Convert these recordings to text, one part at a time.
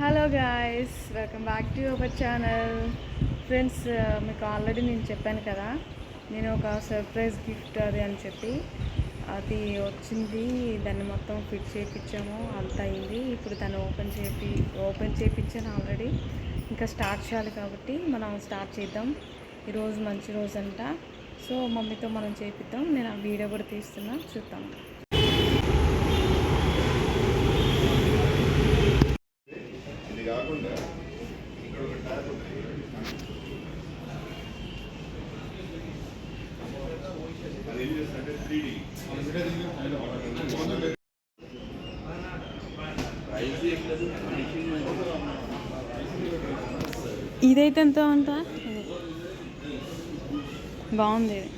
Hello guys welcome back to our channel friends మీకు already నేను చెప్పాను కదా. నేను ఒక సర్ప్రైజ్ గిఫ్ట్ అది అని చెప్పి. అది వచ్చింది. దాన్ని మొత్తం ఫిట్ చేయించాము అంత అయింది. ఇప్పుడు దాన్ని ఓపెన్ చేపి ఓపెన్ చేయించాను ఆల్రెడీ ఇంకా స్టార్ట్ చేయాలి కాబట్టి మనం స్టార్ట్ చేద్దాం. ఈరోజు మంచి రోజు అంట సో మమ్మీతో మనం చేపిద్దాం. నేను ఆ వీడియో కూడా తీస్తున్నా. చూద్దాం ఇది కాకుండా ఇక్కడ ఒక ట్యాప్ ఉంది అది ఏం చేస్తుందంటే త్రీ డి ఇదైతే ఎంత అంట బాగుంది ఇది.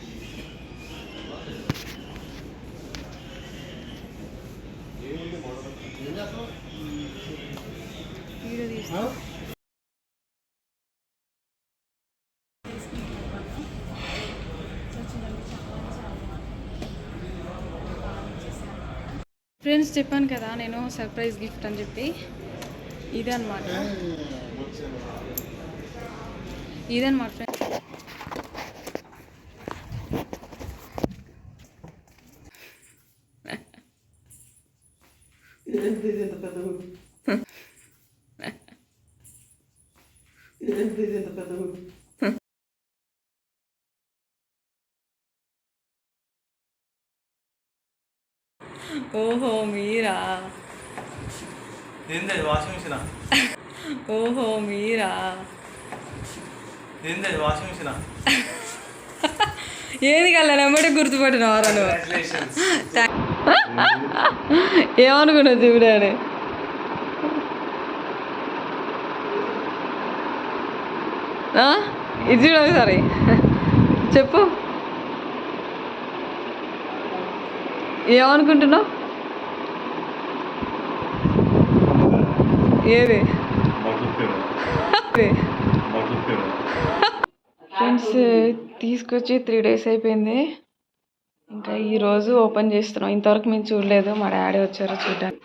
ఫ్రెండ్స్ చెప్పాను కదా నేను సర్ప్రైజ్ గిఫ్ట్ అని చెప్పి. ఇదే అనమాట ఇదన్నమాట ఫ్రెండ్స్ ఇదేంటి ఇది ఇంత పెద్ద గుడి ఇదేంటి ఇది ఇంత పెద్ద గుడి ఓహో మీరా? Washing machine? ఓహో మీరా? ఏంది వాషింగ్ మిషన్ ఏది కల్లా నెమ్మడి గుర్తుపట్టినవారా నువ్వు? కంగ్రాచులేషన్స్ ఏమనుకున్నావు చూడాడు ఇది చూడ ఒకసారి. చెప్పు. ఏమనుకుంటున్నావు? ఏది? ఫ్రెండ్స్ తీసుకొచ్చి త్రీ డేస్ అయిపోయింది. ఇంకా ఈరోజు ఓపెన్ చేస్తున్నాం. ఇంతవరకు మేము చూడలేదు. మా డాడీ వచ్చారు చూడడానికి.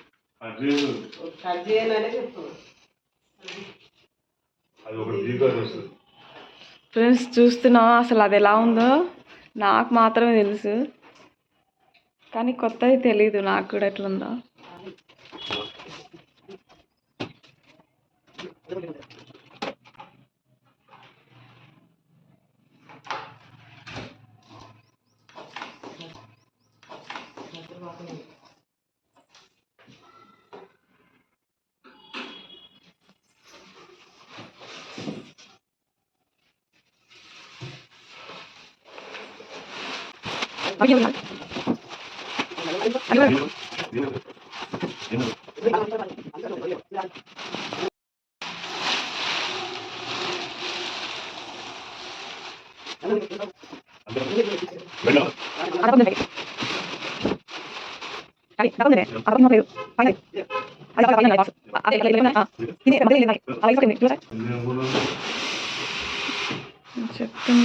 ఫ్రెండ్స్ చూస్తున్నాం అసలు అది ఎలా ఉందో నాకు మాత్రమే తెలుసు. కానీ కొత్తది తెలీదు. నాకు కూడా ఎట్లుందో. അടപ്പൊന്നുണ്ടായി അതെ അടപ്പൊന്നുണ്ടേ അടപ്പൊന്നും പേര് അങ്ങനെ അല്ല പറഞ്ഞാൽ പാസ് അതെ ആ ഇനി മതിയില്ല അലൈസ് ചോദിച്ചാൽ ചെറുപ്പം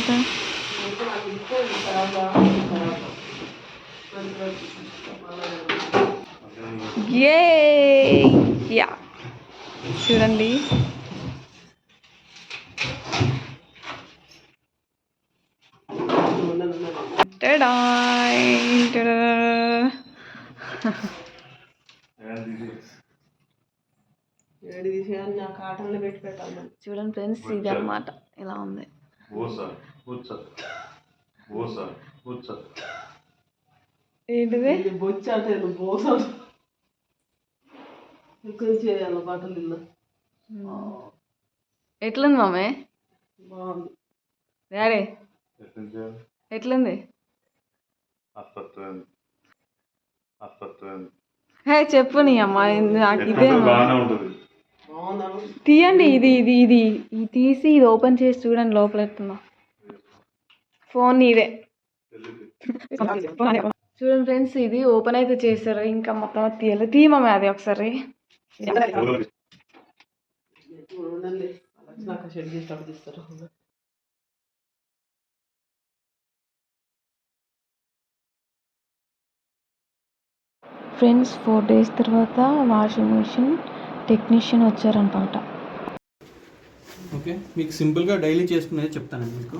పెట్టాలి మరి. చూడండి ఫ్రెండ్స్ ఇది అన్నమాట ఇలా ఉంది ఏంటిది? ఇది బొచ్చి అంటే ఇది బోసం చేయాలి బట్టలు ఇల్లు ఎట్లుంది మామే? బాగుంది. డాడీ? ఎట్లుంది హే చెప్పు నీ అమ్మ నాకు ఇదే తీయండి ఇది ఇది ఇది ఇది తీసి ఇది ఓపెన్ చేసి చూడండి లోపల ఎట్టుందో ఫోన్ ఇదే చూడండి ఫ్రెండ్స్ ఇది ఓపెన్ అయితే చేశారు. ఇంకా మొత్తం తీయాలి. తీయమమ్మ అది ఒకసారి. ఫ్రెండ్స్ ఫోర్ డేస్ తర్వాత వాషింగ్ మిషన్ టెక్నీషియన్ వచ్చారనమాట ఓకే. మీకు సింపుల్గా డైలీ చేసుకునేది చెప్తానండి మీకు.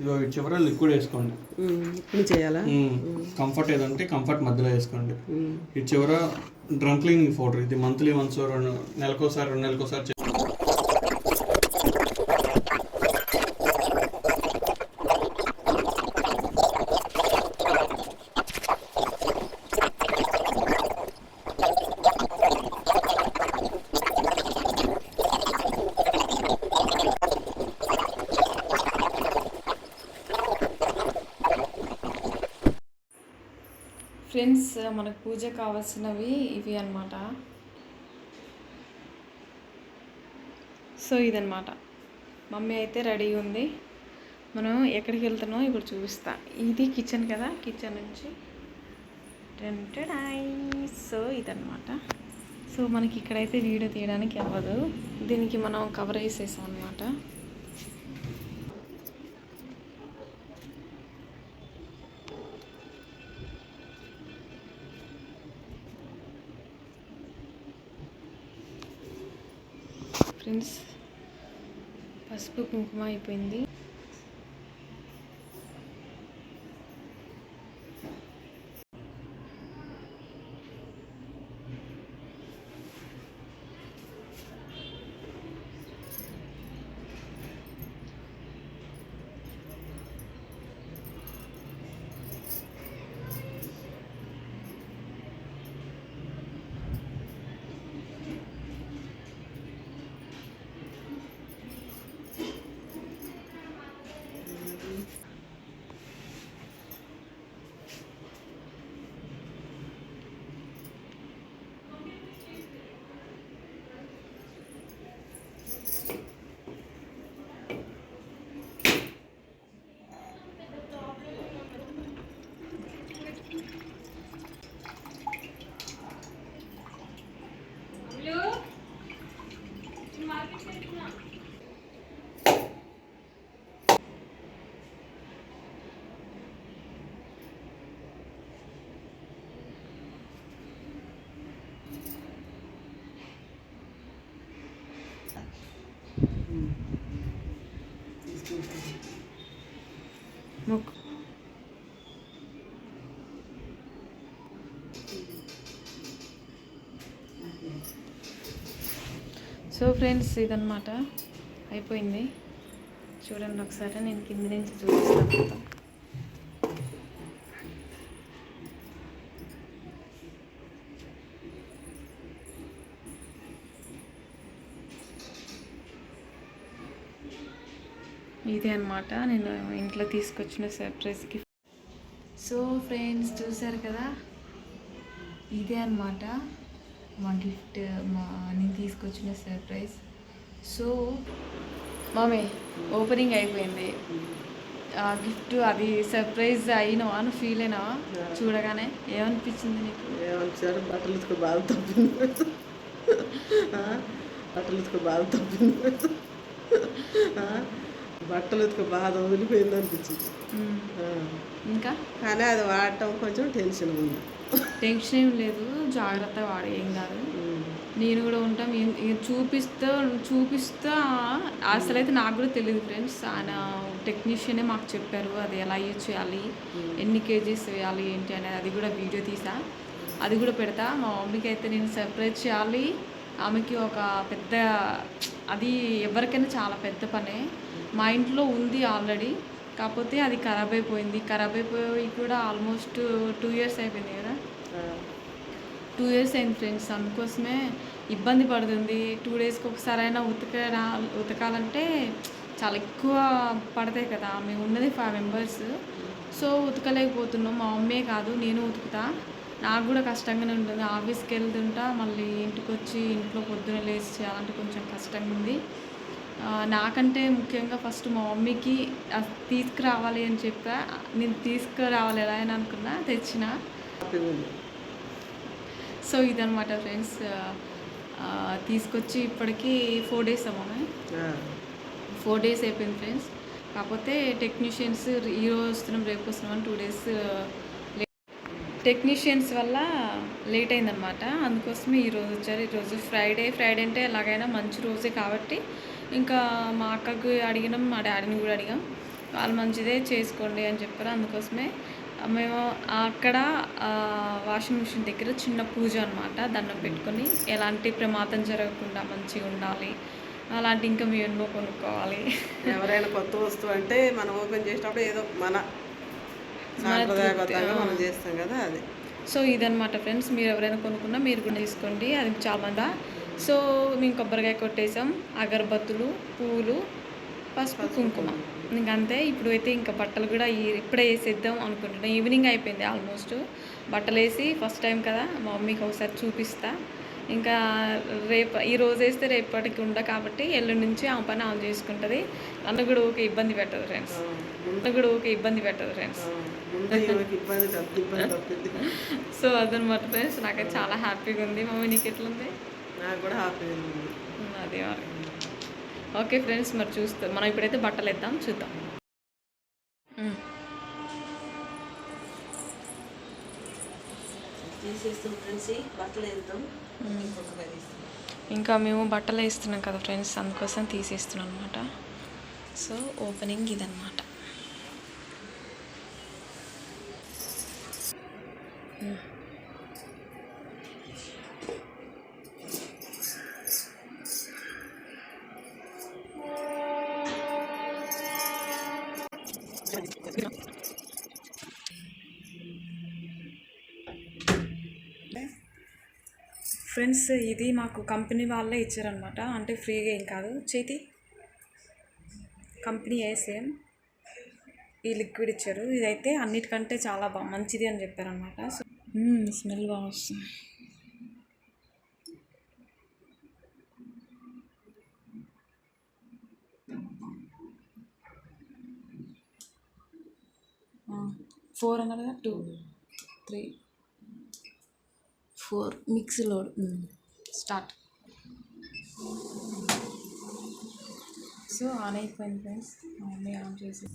ఇటు చివర లిక్విడ్ వేసుకోండి. చేయాలా? కంఫర్ట్ ఏదంటే కంఫర్ట్ మధ్యలో వేసుకోండి. ఇటు చివర డ్రమ్ క్లీనింగ్ పౌడర్ ఇది మంత్లీ వన్స్ రెండు నెలకోసారి రెండు నెలకోసారి ఫ్రెండ్స్ మనకు పూజ కావాల్సినవి ఇవి అన్నమాట. సో ఇదనమాట మమ్మీ అయితే రెడీ ఉంది. మనం ఎక్కడికి వెళ్తున్నామో ఇప్పుడు చూపిస్తా. ఇది కిచెన్ కదా? కిచెన్ నుంచి. టెంటడాయ్. సో ఇదనమాట సో మనకి ఇక్కడైతే వీడియో తీయడానికి అవ్వదు. దీనికి మనం కవర్ వేసేసాం అనమాట ఫ్రెండ్స్ పసుపు కుంకుమ అయిపోయింది. సో ఫ్రెండ్స్ ఇదనమాట అయిపోయింది. చూడండి ఒకసారి నేను కింది నుంచి చూపిస్తాను. ఇదే అన్నమాట. నేను ఇంట్లో తీసుకొచ్చిన సర్ప్రైజ్కి గిఫ్ట్ సో ఫ్రెండ్స్ చూసారు కదా? ఇదే అన్నమాట. మా గిఫ్ట్ మా నేను తీసుకొచ్చిన సర్ప్రైజ్ సో మామే ఓపెనింగ్ అయిపోయింది. ఆ గిఫ్ట్ అది సర్ప్రైజ్ అయినావా అని ఫీల్ అయినావా? చూడగానే ఏమనిపించింది నీకు? ఏమంటారు బట్టలు ఉతుకు బాగా తప్పింది? బట్టలు ఉతుకు బాగా తప్పింది? బట్టలు ఉతుకు బాగా వదిలిపోయింది అనిపించింది. ఇంకా? కానీ అది వాడటం కొంచెం టెన్షన్ ఉంది. టెన్షన్ ఏం లేదు జాగ్రత్తగా వాడు ఏం కాదు. నేను కూడా ఉంటాం చూపిస్తా చూపిస్తా అసలైతే నాకు కూడా తెలియదు ఫ్రెండ్స్. ఆయన టెక్నీషియనే మాకు చెప్పారు అది ఎలా యూజ్ చేయాలి ఎన్ని కేజీస్ వేయాలి ఏంటి అనేది అది కూడా వీడియో తీసా. అది కూడా పెడతా మా మమ్మీకి అయితే నేను సర్ప్రైజ్ చేయాలి. ఆమెకి ఒక పెద్ద అది ఎవరికైనా చాలా పెద్ద పనే. మా ఇంట్లో ఉంది ఆల్రెడీ. కాకపోతే అది ఖరాబ్ అయిపోయింది. ఖరాబ్ అయిపోయి కూడా ఆల్మోస్ట్ టూ ఇయర్స్ అయిపోయింది కదా. టూ ఇయర్స్ అయింది ఫ్రెండ్స్. అందుకోసమే ఇబ్బంది పడుతుంది. టూ డేస్కి ఒకసారి అయినా ఉతకరా ఉతకాలంటే చాలా ఎక్కువ పడతాయి కదా. మేము ఉన్నది ఫైవ్ మెంబర్స్. సో ఉతకలేకపోతున్నాం. మా మమ్మీ కాదు నేను ఉతుకుతా. నాకు కూడా కష్టంగానే ఉంటుంది. ఆఫీస్కి వెళ్తుంటా మళ్ళీ ఇంటికి వచ్చి ఇంట్లో పొద్దున లేచి చేయాలంటే కొంచెం కష్టంగా ఉంది నాకంటే ముఖ్యంగా ఫస్ట్ మా మమ్మీకి తీసుకురావాలి అని చెప్పా. నేను తీసుకురావాలి ఎలా అయినా అనుకున్నా తెచ్చిన. సో ఇదనమాట ఫ్రెండ్స్. తీసుకొచ్చి ఇప్పటికి ఫోర్ డేస్ అమ్మాయి ఆ. ఫోర్ డేస్ అయిపోయింది ఫ్రెండ్స్. కాకపోతే టెక్నీషియన్స్ ఈరోజు వస్తున్నాం రేపు వస్తున్నాం అని టూ డేస్ టెక్నీషియన్స్ వల్ల లేట్ అయిందనమాట అందుకోసమే ఈరోజు వచ్చారు. ఈరోజు ఫ్రైడే. ఫ్రైడే అంటే ఎలాగైనా మంచి రోజే కాబట్టి ఇంకా మా అక్కకు అడిగినాం మా డాడీని కూడా అడిగాం. వాళ్ళు మంచిదే చేసుకోండి అని చెప్పారు అందుకోసమే. మేము అక్కడ వాషింగ్ మిషన్ దగ్గర చిన్న పూజ అనమాట దండం పెట్టుకొని ఎలాంటి ప్రమాదం జరగకుండా మంచిగా ఉండాలి. అలాంటి ఇంకా మేము ఎన్నో కొనుక్కోవాలి. ఎవరైనా కొత్త వస్తువు అంటే మనం ఓపెన్ చేసినప్పుడు ఏదో మన సాంప్రదాయబద్ధంగా మనం చేస్తాం కదా అది. సో ఇదనమాట ఫ్రెండ్స్ మీరు ఎవరైనా కొనుక్కున్నా మీరు కూడా తీసుకోండి. అది చాలా సో మేము కొబ్బరికాయ కొట్టేసాం అగరబత్తులు పూలు పసుపు కుంకుమ. ఇంక అంతే ఇప్పుడు అయితే ఇంకా బట్టలు కూడా ఇప్పుడే వేసేద్దాం అనుకుంటున్నాం. ఈవినింగ్ అయిపోయింది ఆల్మోస్ట్ బట్టలు వేసి ఫస్ట్ టైం కదా మా మమ్మీకి ఒకసారి చూపిస్తా. ఇంకా రేపు ఈ రోజు వేస్తే రేపటికి ఉండ కాబట్టి ఎల్లుండి నుంచి ఆ పని ఆన్ చేసుకుంటుంది. నన్ను కూడా ఓకే ఇబ్బంది పెట్టదు ఫ్రెండ్స్ నన్ను కూడా ఓకే ఇబ్బంది పెట్టదు ఫ్రెండ్స్ సో అదనమాట ఫ్రెండ్స్ నాకైతే చాలా హ్యాపీగా ఉంది. మమ్మీ నీకు ఎట్లుంది? నాకు కూడా హ్యాపీ ఉంది. అది. మరి ఓకే ఫ్రెండ్స్ మరి చూస్తాం మనం ఇప్పుడైతే బట్టలు వేద్దాం చూద్దాం. ఉమ్. తీసేస్తాం ఫ్రెండ్స్ బట్టలు వేద్దాం ఇంకొక తీస్తాం. ఇంకా మేము బట్టలు వేస్తున్నాం కదా ఫ్రెండ్స్ అందుకోసం తీసేస్తున్నాం అనమాట సో ఓపెనింగ్ ఇదన్నమాట. ఫ్రెండ్స్ ఇది మాకు కంపెనీ వాళ్ళే ఇచ్చారనమాట అంటే ఫ్రీగా ఏం కాదు. చేతి? కంపెనీ సేమ్ ఈ లిక్విడ్ ఇచ్చారు. ఇదైతే అన్నిటికంటే చాలా బాగా మంచిది అని చెప్పారనమాట సో స్మెల్ బాగా వస్తుంది. Four అన్నారుగా two three four mix load start. So on అయిపోయింది ఫ్రెండ్స్. మమ్మీ ఆన్ చేసి